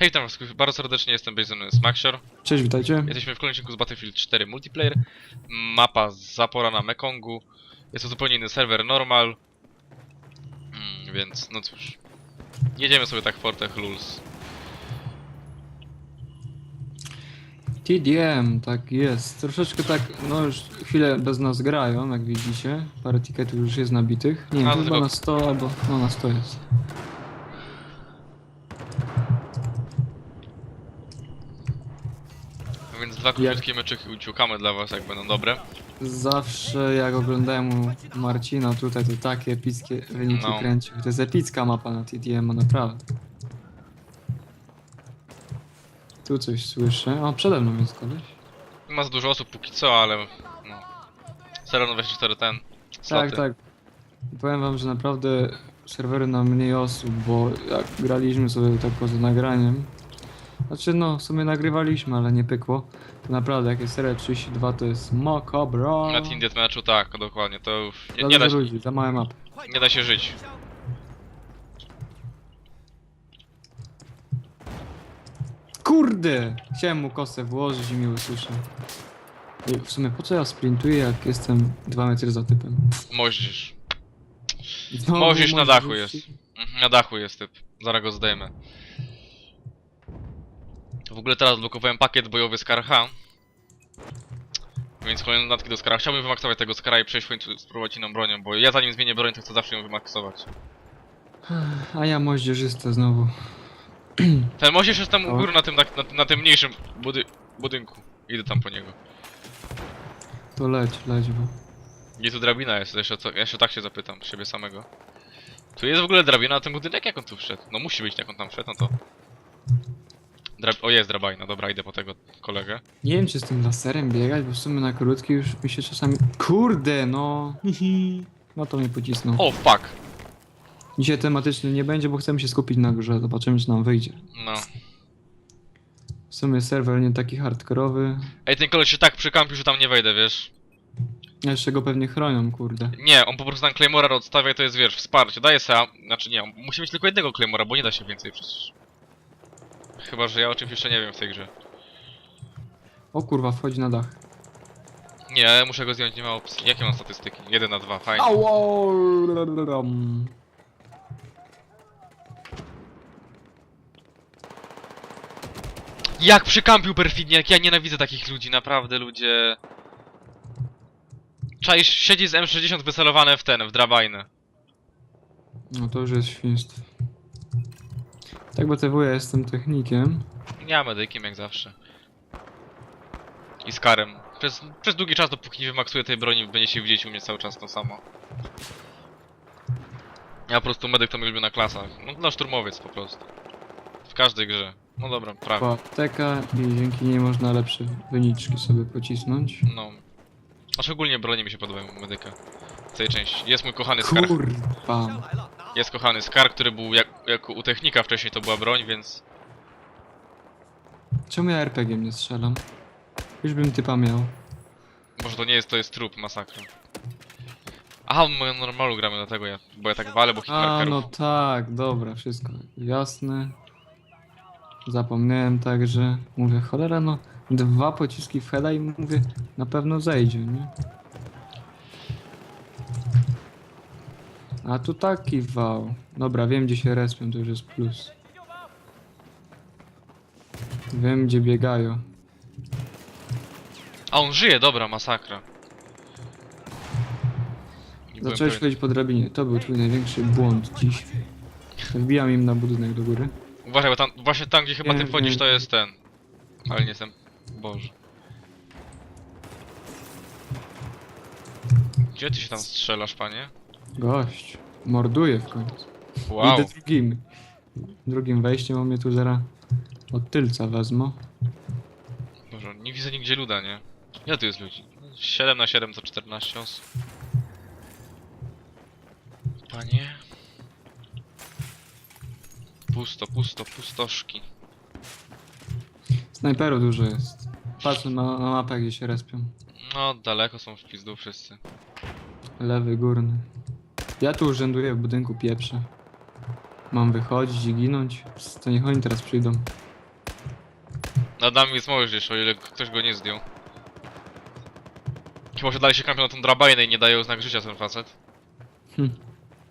Hej, witam was bardzo serdecznie, jestem Jason Smaxior. Cześć, witajcie. Jesteśmy w kolejnym odcinku z Battlefield 4 Multiplayer. Mapa z Zapora na Mekongu. Jest to zupełnie inny serwer, normal. Mm, więc, no cóż. Jedziemy sobie tak w portach Lulz. TDM, tak jest. Troszeczkę tak, no już chwilę bez nas grają, jak widzicie. Parę tiketów już jest nabitych. Nie wiem, A, to tylko- chyba na 100 albo, no na 100 jest. Dwa krótkie meczyki uciukamy dla was, jak będą dobre. Zawsze jak oglądałem u Marcina tutaj, to takie epickie wyniki No. kręcił. To jest epicka mapa na TDM, naprawdę. Tu coś słyszę. O, przede mną jest koleś. Nie ma za dużo osób póki co, ale no. Server 24 ten. Sloty. Tak, tak. Powiem wam, że naprawdę serwery na mniej osób, bo jak graliśmy sobie tak poza nagraniem, znaczy no, w sumie nagrywaliśmy, ale nie pykło, to naprawdę jak jest seria 32 to jest makabra. Na Team Deathmatchu tak, dokładnie, to już nie, Za nie, da, dużo się- ludzi, za małe mapy. nie da się żyć. Kurde! Chciałem mu kosę włożyć i mnie usłyszał. Ej, W sumie po co ja sprintuję, jak jestem 2 metry za typem? Moździerz. Znowu Możesz na dachu jest. Mhm, Na dachu jest typ. Zaraz go zdejmę. W ogóle teraz odblokowałem pakiet bojowy z. Więc kolejne dodatki do Skara. Chciałbym wymaksować tego Skara i przejść w końcu spróbować inną bronią, bo ja zanim zmienię broń, to chcę zawsze ją wymaksować. A ja moździerzysta znowu. Ten moździerz jest tam u O. góry na tym, na, na, na tym mniejszym budy budynku. Idę tam po niego. To leć, leć, bo... Gdzie tu drabina jest? Jeszcze, co, jeszcze tak się zapytam siebie samego. Tu jest w ogóle drabina na ten budynek? Jak on tu wszedł? No musi być, jak on tam wszedł, no to... Drab o, jest drabina, dobra, idę po tego kolegę. Nie wiem, czy z tym laserem biegać, bo w sumie na krótki już mi się czasami... Kurde, no! No to mnie pocisnął. O, fuck! Dzisiaj tematycznie nie będzie, bo chcemy się skupić na grze. Zobaczymy, czy nam wyjdzie. No. W sumie serwer nie taki hardkorowy. Ej, ten koleś się tak przykampił, że tam nie wejdę, wiesz? A Jeszcze go pewnie chronią, kurde. Nie, on po prostu tam Claymora odstawia i to jest, wiesz, wsparcie. Daje se, znaczy nie, on musi mieć tylko jednego Claymora, bo nie da się więcej przecież. Chyba, że ja o czymś jeszcze nie wiem w tej grze. O kurwa, wchodzi na dach. Nie, muszę go zdjąć, nie ma opcji. Jakie mam statystyki? 1 na 2, fajnie. Au! Jak przykampił perfidnie, jak ja nienawidzę takich ludzi, naprawdę ludzie. Czaisz, siedzi z M60 wycelowane w ten, w drabajnę. No to już jest świństwo. Tak, bo TW ja jestem technikiem. Ja medykiem jak zawsze. I z karem. Przez, przez długi czas, dopóki nie wymaksuję tej broni, będziecie widzieć u mnie cały czas to samo. Ja po prostu medyk to mi ulubiona klasa. No, no szturmowiec po prostu. W każdej grze. No dobra, prawie. Po apteka i dzięki niej można lepsze wyniczki sobie pocisnąć. No. A szczególnie bronie mi się podobają u medyka. W tej części. Jest mój kochany Skar. Kurwa. Jest kochany Skar, który był jak, jak u technika wcześniej to była broń, więc... Czemu ja RPG nie strzelam? Już bym typa miał. Może to nie jest, to jest trup, masakra. Aha, my normalu gramy dlatego ja, bo ja tak walę, bo A, no tak, dobra, wszystko jasne. Zapomniałem także, mówię, cholera, no, dwa pociski w heada i mówię, na pewno zejdzie, nie? A tu taki wał. Dobra, wiem gdzie się respią, to już jest plus. Wiem gdzie biegają. A on żyje, dobra, masakra. Nie byłem Zacząłeś pewien. chodzić po drabinie, to był twój największy błąd dziś. Wbijam im na budynek do góry. Uważaj, bo tam, właśnie tam gdzie chyba ty Wiem, wchodzisz wiem. to jest ten. Ale nie jestem... Boże. Gdzie ty się tam strzelasz, panie? Gość, morduje w końcu. Wow. Idę drugim. Drugim wejściem, on mnie tu zaraz od tylca wezmą. Boże, nie widzę nigdzie luda, nie? Ile tu jest ludzi? 7 na 7 to 14 osób. Panie. Pusto, pusto, pustoszki. Snajperów dużo jest. Patrzę na, na mapę, gdzie się respią. No, daleko są w pizdu wszyscy. Lewy, górny. Ja tu urzęduję w budynku pieprze. Mam wychodzić i ginąć? To niech oni teraz przyjdą. Nad nami jest możesz, o ile ktoś go nie zdjął. Chyba, że dalej się kampią na tą drabajnę i nie dają znak życia ten facet. Hm.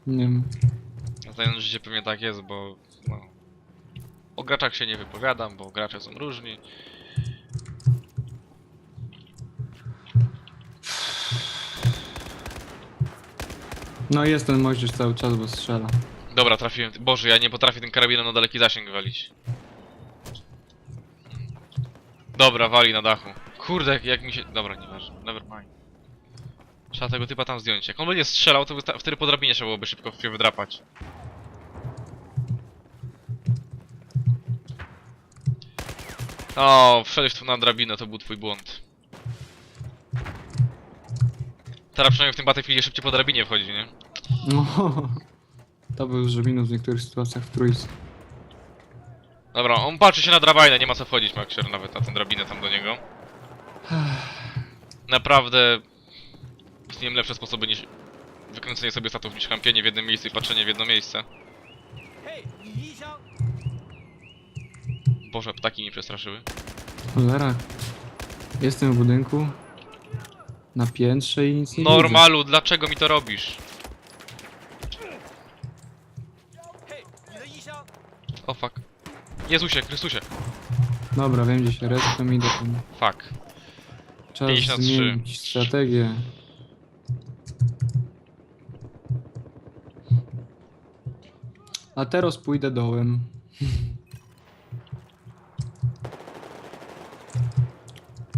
Nie wiem. A Znając życie pewnie tak jest, bo no. O graczach się nie wypowiadam, bo gracze są różni. No jest ten moździerz cały czas, bo strzela. Dobra, trafiłem. Boże, ja nie potrafię tym karabinem na daleki zasięg walić. Dobra, wali na dachu. Kurde, jak, jak mi się... Dobra, nieważne. Never mind. Trzeba tego typa tam zdjąć. Jak on by nie strzelał, to wtedy po drabinie trzeba byłoby szybko się wydrapać. O, wszedłeś tu na drabinę, to był twój błąd. Teraz przynajmniej w tym Battlefieldzie szybciej po drabinie wchodzi, nie? No, to był już minus w niektórych sytuacjach w trójce. Dobra, on patrzy się na drabinę, nie ma co wchodzić Maxier nawet na tę drabinę tam do niego. Naprawdę istnieją lepsze sposoby niż wykręcenie sobie statów niż kampienie w jednym miejscu i patrzenie w jedno miejsce. Boże, ptaki mnie przestraszyły. Cholera. Jestem w budynku, na piętrze i nic nie Normalu, dlaczego mi to robisz? O fuck. Jezusie, Chrystusie. Dobra, wiem gdzie się resztą idę tam. Fuck. Czas 53. zmienić strategię. A teraz pójdę dołem.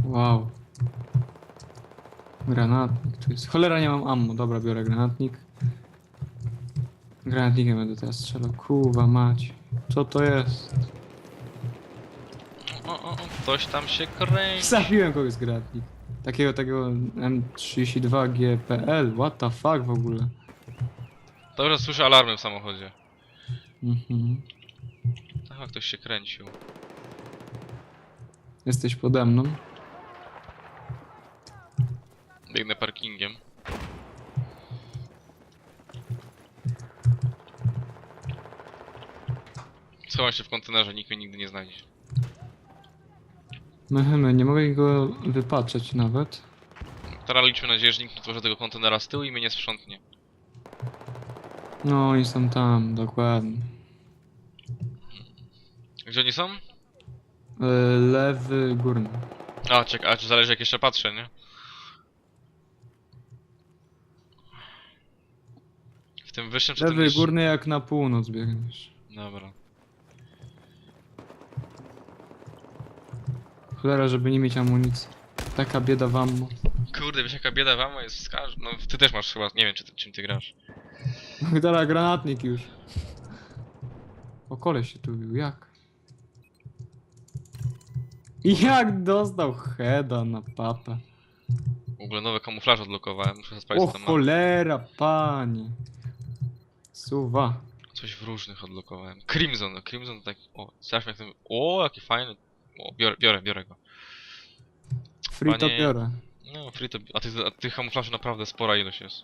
Wow. Granatnik tu jest. Cholera nie mam ammo. Dobra, biorę granatnik. Granatnikiem będę teraz strzelał. Kuwa mać. Co to jest? O, o, o, ktoś tam się kręci. Zabiłem kogoś z granatnik. Takiego, takiego M32 GPL. What the fuck w ogóle? Dobrze, słyszę alarmy w samochodzie. Mhm. Aha, ktoś się kręcił. Jesteś pode mną. Biegnę parkingiem. Schowam się w kontenerze, nikt mnie nigdy nie znajdzie. Mehymy, nie mogę go wypatrzeć nawet. Teraz liczmy nadzieję, że nikt nie tworzy tego kontenera z tyłu i mnie nie sprzątnie. No, oni są tam, dokładnie. Gdzie oni są? E, Lewy górny. A, czekaj, a czy zależy jak jeszcze patrzę, nie? W tym wyższym czy tym Lewy niższym? górny jak na północ biegniesz. Dobra. Cholera, żeby nie mieć amunicji. Taka bieda wam. Kurde, wiesz jaka bieda wam jest każ... No, ty też masz chyba, nie wiem czy ty, czym ty grasz. Teraz granatnik już. O koleś się tu bił, jak? Jak dostał heada na papę? W ogóle nowe kamuflaże odblokowałem, muszę O co tam cholera, panie. Suwa. Coś w różnych odblokowałem. Crimson, no Crimson to tak... O, strasznie jak ten... O, jaki fajny. O, biorę, biorę, biorę go. Free to Panie- biorę. No, free to... A tych, a tych kamuflaży naprawdę spora ilość jest.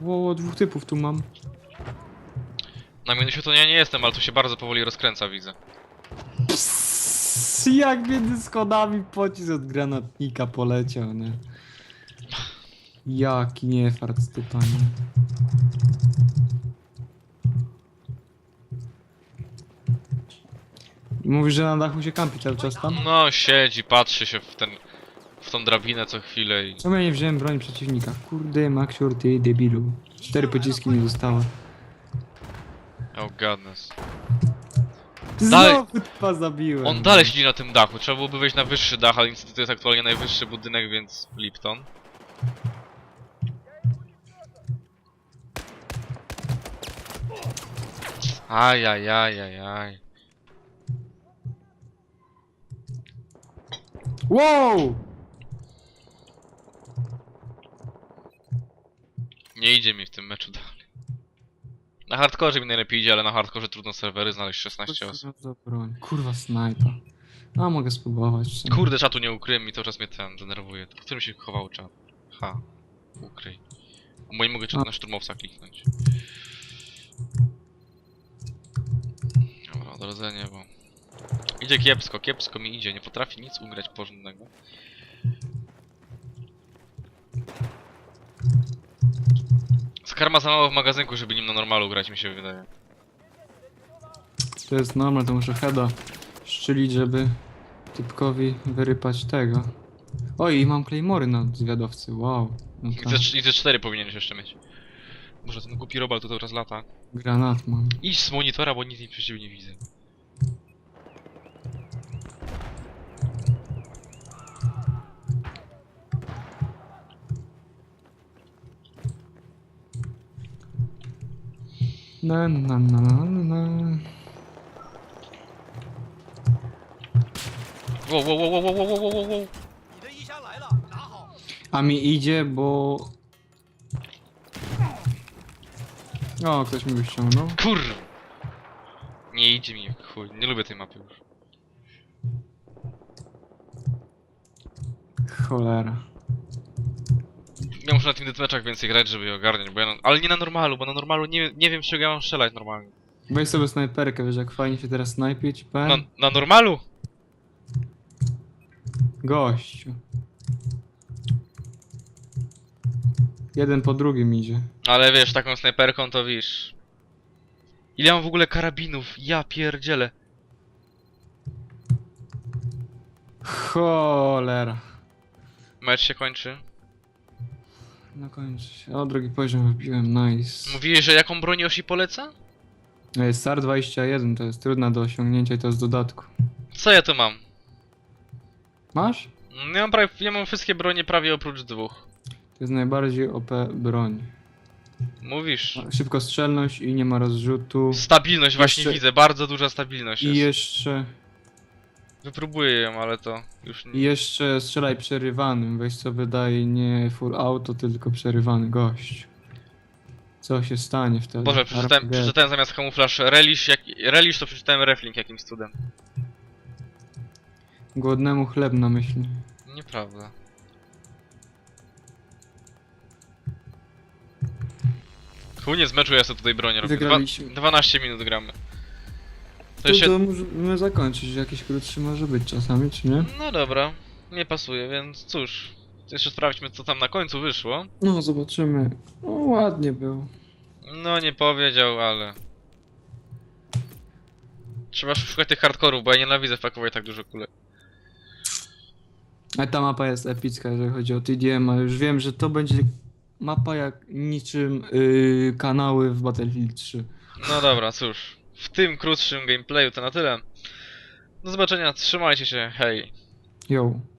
Ło, dwóch typów tu mam. Na minusie to ja nie jestem, ale to się bardzo powoli rozkręca, widzę. Jak między schodami pocisk od granatnika poleciał, nie? Jaki niefart z typami. Mówisz, że na dachu się kampi cały czas tam? No, siedzi, patrzy się w ten... W tą drabinę co chwilę i... Czemu ja nie wziąłem broni przeciwnika? Kurde, Maxiur, ty debilu. Cztery pociski mi zostało. Oh Znowu typa zabiłem. On dalej siedzi na tym dachu, trzeba byłoby wejść na wyższy dach, ale niestety to jest aktualnie najwyższy budynek, więc Lipton. Ajajajajaj. Wow! Nie idzie mi w tym meczu dalej. Na hardkorze mi najlepiej idzie, ale na hardkorze trudno serwery znaleźć 16 osób. Kurwa snajpa. A mogę spróbować. Kurde, czatu nie ukryłem i cały czas mnie ten denerwuje. W którym się chował czat? Ha. Ukryj. Bo nie mogę czat na szturmowca kliknąć. Dobra, odrodzenie, bo... Idzie kiepsko, kiepsko mi idzie. Nie potrafi nic ugrać porządnego. Skarma za mało w magazynku, żeby nim na normalu grać, mi się wydaje. To jest normal, to muszę heada szczelić, żeby typkowi wyrypać tego. Oj, i mam Claymory na zwiadowcy, wow. No I tak, te, I powinieneś jeszcze mieć. Może ten głupi robal tu teraz lata. granat mam. Idź z monitora, bo nic przed siebie nie widzę. Na, na, na, na, na. A mi idzie, bo... O, ktoś mi wyściągnął. Kur... Nie idzie mi, chuj, nie lubię tej mapy już. Cholera. Ja muszę na tym deathmatchach więcej grać, żeby je ogarniać, bo ja na... Ale nie na normalu, bo na normalu nie, nie wiem, czego ja mam strzelać normalnie. Weź sobie snajperkę, wiesz jak fajnie się teraz snajpić, Na, powiem? na normalu? Gościu. Jeden po drugim idzie. Ale wiesz, taką snajperką to wiesz... Ile mam w ogóle karabinów? Ja pierdzielę. Cholera. Mecz się kończy. No kończy się. O, drugi poziom wybiłem, nice. Mówiłeś, że jaką broń Yoshi poleca? No SAR 21 to jest trudna do osiągnięcia i to z dodatku. Co ja tu mam? Masz? Ja mam, prawie, ja mam wszystkie bronie prawie oprócz dwóch. To jest najbardziej OP broń. Mówisz. Szybkostrzelność i nie ma rozrzutu. Stabilność właśnie Jeszcze- widzę, bardzo duża stabilność I jest. jeszcze, Wypróbuję ją, ale to już i nie... jeszcze strzelaj przerywanym. Weź co wydaje nie full auto, tylko przerywany gość. Co się stanie wtedy? Boże, przeczytałem, przeczytałem zamiast kamuflaż relish, jak, relish to przeczytałem reflink jakimś cudem. Głodnemu chleb na myśli. Nieprawda. Z meczu ja sobie tutaj bronię robię. Dwa, Wygraliśmy. 12 minut gramy. To jeszcze... to możemy zakończyć, jakiś krótszy może być czasami, czy nie? No dobra, nie pasuje, więc cóż. Jeszcze sprawdźmy co tam na końcu wyszło. No, zobaczymy. No, ładnie było. No nie powiedział, ale... Trzeba szukać tych hardkorów, bo ja nienawidzę wpakować tak dużo kulek. Ale ta mapa jest epicka, jeżeli chodzi o TDM, a już wiem, że to będzie mapa jak niczym yy, kanały w Battlefield 3. No dobra, cóż. W tym krótszym gameplayu to na tyle. Do zobaczenia, trzymajcie się, hej. Yo.